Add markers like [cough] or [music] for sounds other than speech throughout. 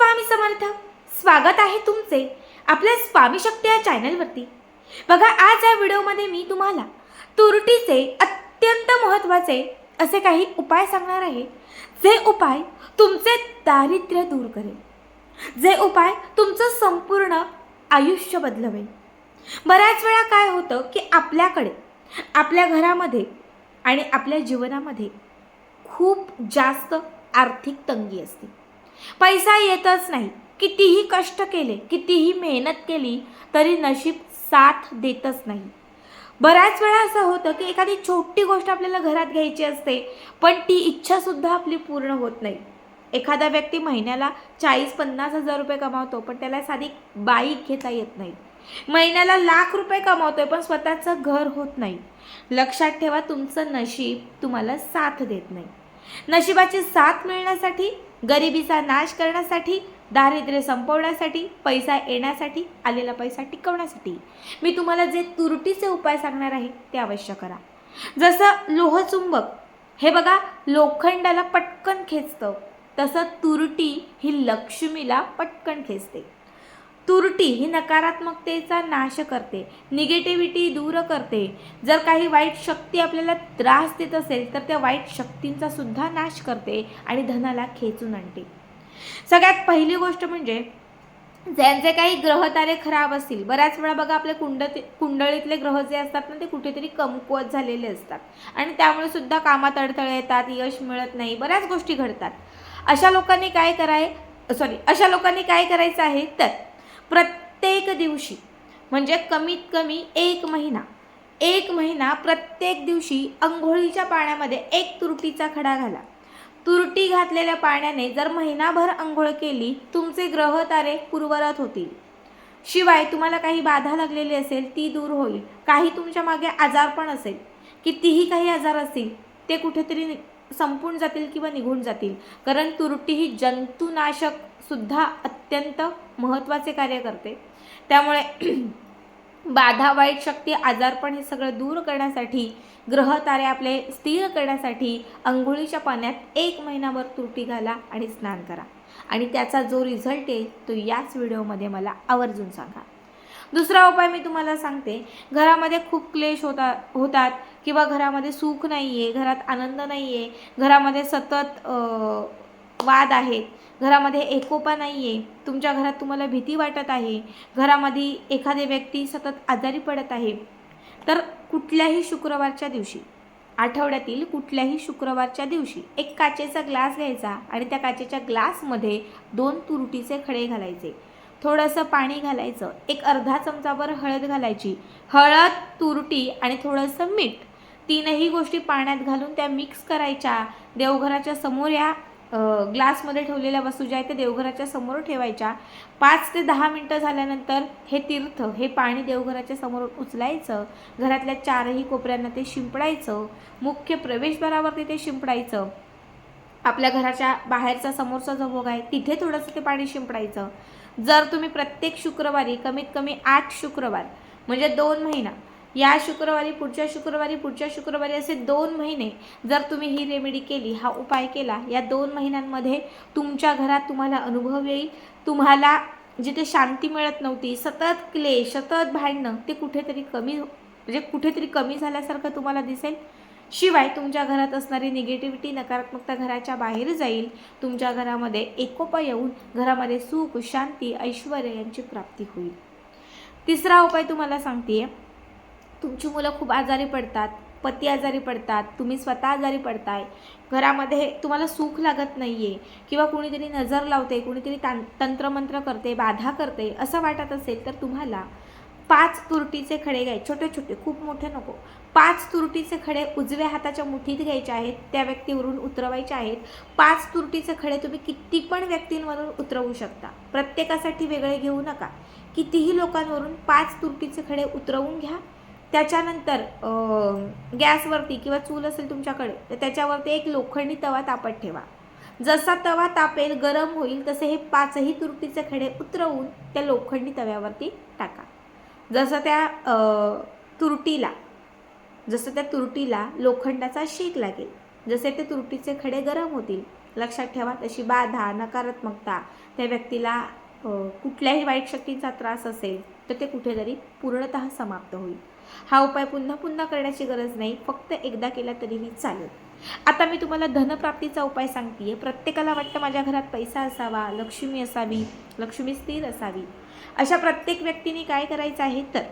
स्वामी समर्थ. स्वागत आहे तुमचे आपल्या स्वामी शक्ती या चॅनलवरती बघा आज या व्हिडिओमध्ये मी तुम्हाला तुरटीचे अत्यंत महत्त्वाचे असे काही उपाय सांगणार आहे. जे उपाय तुमचे दारिद्र्य दूर करेल. जे उपाय तुमचं संपूर्ण आयुष्य बदलवेल. बऱ्याच वेळा काय होतं की आपल्याकडे आपल्या घरामध्ये आणि आपल्या जीवनामध्ये खूप जास्त आर्थिक तंगी असते. पैसा येतच नाही. कितीही कष्ट केले कितीही मेहनत केली तरी नशीब साथ देतच नाही. बऱ्याच वेळा असं होतं की एखादी छोटी गोष्ट आपल्याला घरात घ्यायची असते पण ती इच्छासुद्धा आपली पूर्ण होत नाही. एखादा व्यक्ती महिन्याला चाळीस पन्नास हजार रुपये कमावतो पण त्याला साधी बाईक घेता येत नाही. महिन्याला लाख रुपये कमावतोय पण स्वतःचं घर होत नाही. लक्षात ठेवा तुमचं नशीब तुम्हाला साथ देत नाही. नशिबाची साथ मिळण्यासाठी गरिबीचा नाश करण्यासाठी दारिद्र्य संपवण्यासाठी पैसा येण्यासाठी आलेला पैसा टिकवण्यासाठी. मी तुम्हाला जे तुरटीचे उपाय सांगणार आहे ते अवश्य करा. जसं लोहचुंबक हे बघा लोखंडाला पटकन खेचतं. तसं तुरटी ही लक्ष्मीला पटकन खेचते. तुरटी ही नकारात्मकतेचा नाश करते. निगेटिव्हिटी दूर करते. जर काही वाईट शक्ती आपल्याला त्रास देत असेल तर त्या वाईट शक्तींचा सुद्धा नाश करते आणि धनाला खेचून आणते. सगळ्यात पहिली गोष्ट म्हणजे ज्यांचे काही ग्रह तारे खराब असतील बऱ्याच वेळा बघा आपल्या कुंड कुंडळीतले ग्रह जे असतात ना ते कुठेतरी कमकुवत झालेले असतात. आणि त्यामुळे सुद्धा कामात अडथळे येतात यश मिळत नाही बऱ्याच गोष्टी घडतात. अशा लोकांनी काय कराय सॉरी अशा लोकांनी काय करायचं आहे तर प्रत्येक दिवशी म्हणजे कमीत कमी एक महिना एक महिना प्रत्येक दिवशी अंघोळीच्या पाण्यामध्ये एक तुरटीचा खडा घाला. तुरटी घातलेल्या पाण्याने जर महिनाभर अंघोळ केली तुमचे ग्रह तारे पूर्वरत होतील. शिवाय तुम्हाला काही बाधा लागलेली असेल ती दूर होईल. काही तुमच्या मागे आजार पण असेल. कितीही काही आजार असतील ते कुठेतरी नि- संपून जातील किंवा निघून जातील. कारण तुरटी ही जंतुनाशक सुद्धा अत्यंत महत्त्वाचे कार्य करते. त्यामुळे [clears throat] बाधा वाईट शक्ती आजारपण हे सगळं दूर करण्यासाठी ग्रह तारे आपले स्थिर करण्यासाठी अंघोळीच्या पाण्यात एक महिनाभर तुरटी घाला आणि स्नान करा. आणि त्याचा जो रिझल्ट येईल तो याच व्हिडिओमध्ये मला आवर्जून सांगा. दुसरा उपाय मी तुम्हाला सांगते. घरामध्ये खूप क्लेश होता होतात किंवा घरामध्ये सुख नाही आहे घरात आनंद नाही आहे घरामध्ये सतत वाद आहेत घरामध्ये एकोपा नाही आहे तुमच्या घरात तुम्हाला भीती वाटत आहे. घरामध्ये एखादी व्यक्ती सतत आजारी पडत आहे. तर कुठल्याही शुक्रवारच्या दिवशी आठवड्यातील कुठल्याही शुक्रवारच्या दिवशी एक काचेचा ग्लास घ्यायचा आणि त्या काचेच्या ग्लासमध्ये दोन तुरटीचे खडे घालायचे. थोडंसं पाणी घालायचं. एक अर्धा चमचाभर हळद घालायची. हळद तुरटी आणि थोडंसं मीठ. तीनही गोष्टी पाण्यात घालून त्या मिक्स करायच्या. देवघराच्या समोर या ग्लासमध्ये ठेवलेल्या वस्तू ज्या आहेत त्या देवघराच्या समोर ठेवायच्या. पाच ते दहा मिनटं झाल्यानंतर हे तीर्थ हे पाणी देवघराच्या समोर उचलायचं. घरातल्या चारही कोपऱ्यांना ते शिंपडायचं. मुख्य प्रवेशद्वारावरती ते शिंपडायचं. आपल्या घराच्या बाहेरचा समोरचा जो भोग आहे तिथे थोडंसं ते पाणी शिंपडायचं. जर तुम्ही प्रत्येक शुक्रवारी कमीत कमी आठ शुक्रवार म्हणजे दोन महिना या शुक्रवारी पुढच्या शुक्रवारी पुढच्या शुक्रवारी असे दोन महिने जर तुम्ही ही रेमेडी केली हा उपाय केला या दोन महिन्यांमध्ये तुमच्या घरात तुम्हाला अनुभव येईल. तुम्हाला जिथे शांती मिळत नव्हती सतत क्ले सतत भांडणं ते कुठेतरी कमी म्हणजे कुठेतरी कमी झाल्यासारखं तुम्हाला दिसेल. शिवाय तुमच्या घरात असणारी निगेटिव्हिटी नकारात्मकता घराच्या बाहेर जाईल. तुमच्या घरामध्ये एकोपा येऊन घरामध्ये सुख शांती ऐश्वर यांची प्राप्ती होईल. तिसरा उपाय तुम्हाला सांगते तुमची मुलं खूप आजारी पडतात पती आजारी पडतात तुम्ही स्वतः आजारी पडताय. घरामध्ये तुम्हाला सुख लागत नाही आहे किंवा कुणीतरी नजर लावते कुणीतरी तां तंत्रमंत्र करते बाधा करते असं वाटत असेल तर तुम्हाला पाच तुरटीचे खडे घ्यायचे छोटे छोटे खूप मोठे नको. पाच तुरटीचे खडे उजव्या हाताच्या मुठीत घ्यायचे आहेत त्या व्यक्तीवरून उतरवायचे आहेत. पाच तुरटीचे खडे तुम्ही किती पण व्यक्तींवरून उतरवू शकता. प्रत्येकासाठी वेगळे घेऊ नका. कितीही लोकांवरून पाच तुरटीचे खडे उतरवून घ्या. त्याच्यानंतर गॅसवरती किंवा चूल असेल तुमच्याकडे तर त्याच्यावरती एक लोखंडी तवा तापत ठेवा. जसा तवा तापेल गरम होईल तसे हे पाचही तुरटीचे खडे उतरवून त्या लोखंडी तव्यावरती टाका. जसं त्या तुरटीला जसं त्या तुरटीला लोखंडाचा शेक लागेल जसे ते तुरटीचे खडे गरम होतील लक्षात ठेवा तशी बाधा नकारात्मकता त्या व्यक्तीला कुठल्याही वाईट शक्तींचा त्रास असेल तर ते कुठेतरी पूर्णतः समाप्त होईल. हा उपाय पुन्हा पुन्हा करण्याची गरज नाही. फक्त एकदा केला तरीही चालेल. आता मी तुम्हाला धनप्राप्तीचा उपाय सांगते प्रत्येकाला वाटतं माझ्या घरात पैसा असावा लक्ष्मी असावी लक्ष्मी स्थिर असावी. अशा प्रत्येक व्यक्तीने काय करायचं आहे तर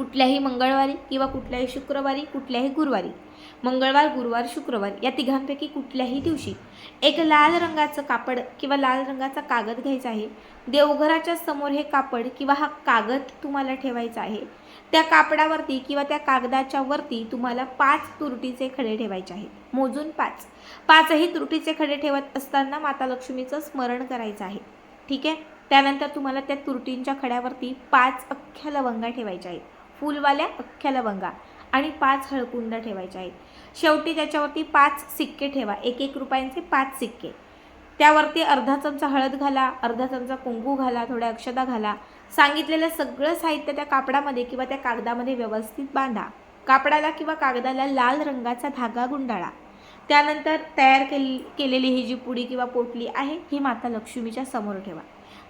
कुठल्याही मंगळवारी किंवा कुठल्याही शुक्रवारी कुठल्याही गुरुवारी. मंगळवार गुरुवार शुक्रवार या तिघांपैकी कुठल्याही दिवशी एक लाल रंगाचं कापड किंवा लाल रंगाचा कागद घ्यायचा आहे. देवघराच्या समोर हे कापड किंवा हा कागद तुम्हाला ठेवायचा आहे. त्या कापडावरती किंवा त्या कागदाच्या वरती तुम्हाला पाच तुरटीचे खडे ठेवायचे आहेत. मोजून पाच. पाचही तुरटीचे खडे ठेवत असताना माता लक्ष्मीचं स्मरण करायचं आहे. ठीक आहे? त्यानंतर तुम्हाला त्या तुरटींच्या खड्यावरती पाच अख्ख्या लवंगा ठेवायच्या आहेत. फुलवाल्या अख्ख्या लवंगा आणि पाच हळकुंड ठेवायचे आहेत. शेवटी त्याच्यावरती पाच सिक्के ठेवा. एक एक रुपयांचे पाच सिक्के. त्यावरती अर्धा चमचा हळद घाला अर्धा चमचा कुंकू घाला थोड्या अक्षदा घाला. सांगितलेलं सगळं साहित्य त्या कापडामध्ये किंवा त्या कागदामध्ये व्यवस्थित बांधा. कापडाला किंवा कागदाला लाल रंगाचा धागा गुंडाळा. त्यानंतर तयार केली केलेली ही जी पुडी किंवा पोटली आहे ही माता लक्ष्मीच्या समोर ठेवा.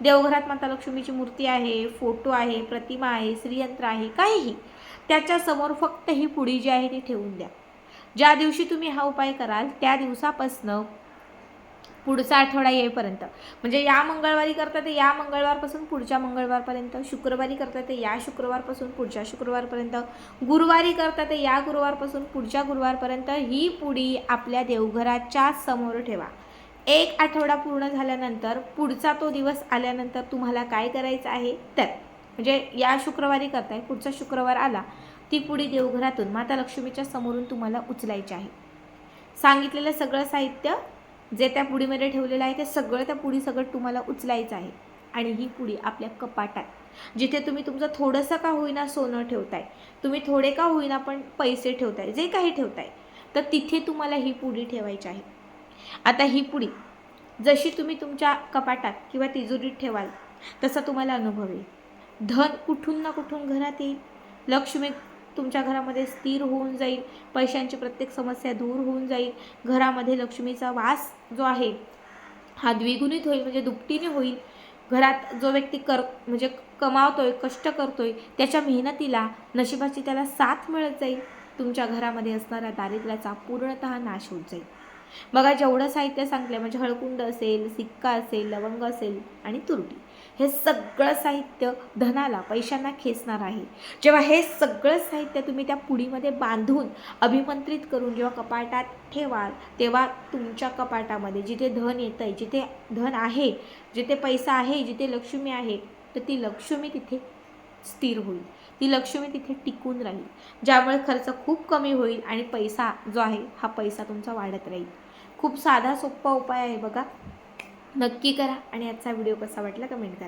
देवघरात माता लक्ष्मीची मूर्ती आहे फोटो आहे प्रतिमा आहे श्रीयंत्र आहे काहीही. त्याच्यासमोर फक्त ही पुडी जी आहे ती ठेवून द्या. ज्या दिवशी तुम्ही हा उपाय कराल त्या दिवसापासनं पुढचा आठवडा येईपर्यंत. म्हणजे या मंगळवारी करता ते या मंगळवारपासून पुढच्या मंगळवारपर्यंत शुक्रवारी करता ते या शुक्रवारपासून पुढच्या शुक्रवारपर्यंत गुरुवारी करता ते या गुरुवारपासून पुढच्या गुरुवारपर्यंत ही पुडी आपल्या देवघराच्या समोर ठेवा. एक आठवडा पूर्ण झाल्यानंतर पुढचा तो दिवस आल्यानंतर तुम्हाला काय करायचं आहे? तर म्हणजे या शुक्रवारी करताय पुढचा शुक्रवार आला ती पुढी देवघरातून माता लक्ष्मीच्या समोरून तुम्हाला उचलायची आहे. सांगितलेलं सगळं साहित्य जे त्या पुडीमध्ये ठेवलेलं आहे ते सगळं त्या पुढी सगळं तुम्हाला उचलायचं आहे. आणि ही पुडी आपल्या कपाटात. जिथे तुम्ही तुमचं थोडंसं का होईना सोनं ठेवताय तुम्ही थोडे का होईना पण पैसे ठेवताय जे काही ठेवताय तर तिथे तुम्हाला ही पुडी ठेवायची आहे. आता ही पुडी जशी तुम्ही तुमच्या कपाटात किंवा तिजोरीत ठेवाल तसा तुम्हाला अनुभव येईल. धन कुठून ना कुठून घरात येईल. लक्ष्मी तुमच्या घरामध्ये स्थिर होऊन जाईल पैशांची प्रत्येक समस्या दूर होऊन जाईल घरामध्ये लक्ष्मीचा वास जो आहे हा द्विगुणित होईल म्हणजे दुपटीने होईल. घरात जो व्यक्ती कर म्हणजे कमावतोय कष्ट करतोय त्याच्या मेहनतीला नशिबाची त्याला साथ मिळत जाईल. तुमच्या घरामध्ये असणाऱ्या दारिद्र्याचा पूर्णतः नाश होत जाईल. बघा जेवढं साहित्य सांगलं म्हणजे हळकुंड असेल सिक्का असेल लवंग असेल आणि तुरटी हे सगळं साहित्य धनाला पैशांना खेचणार आहे. जेव्हा हे सगळं साहित्य तुम्ही त्या पुडीमध्ये बांधून अभिमंत्रित करून जेव्हा कपाटात ठेवाल तेव्हा तुमच्या कपाटामध्ये जिथे धन येतं आहे जिथे धन आहे जिथे पैसा आहे जिथे लक्ष्मी आहे तर ती लक्ष्मी तिथे स्थिर होईल. ती लक्ष्मी तिथे टिकून राहील. ज्यामुळे खर्च खूप कमी होईल आणि पैसा जो आहे हा पैसा तुमचा वाढत राहील. खूप साधा सोप्पा उपाय आहे बघा. नक्की करा आणि आजचा व्हिडिओ कसा वाटला कमेंट करा.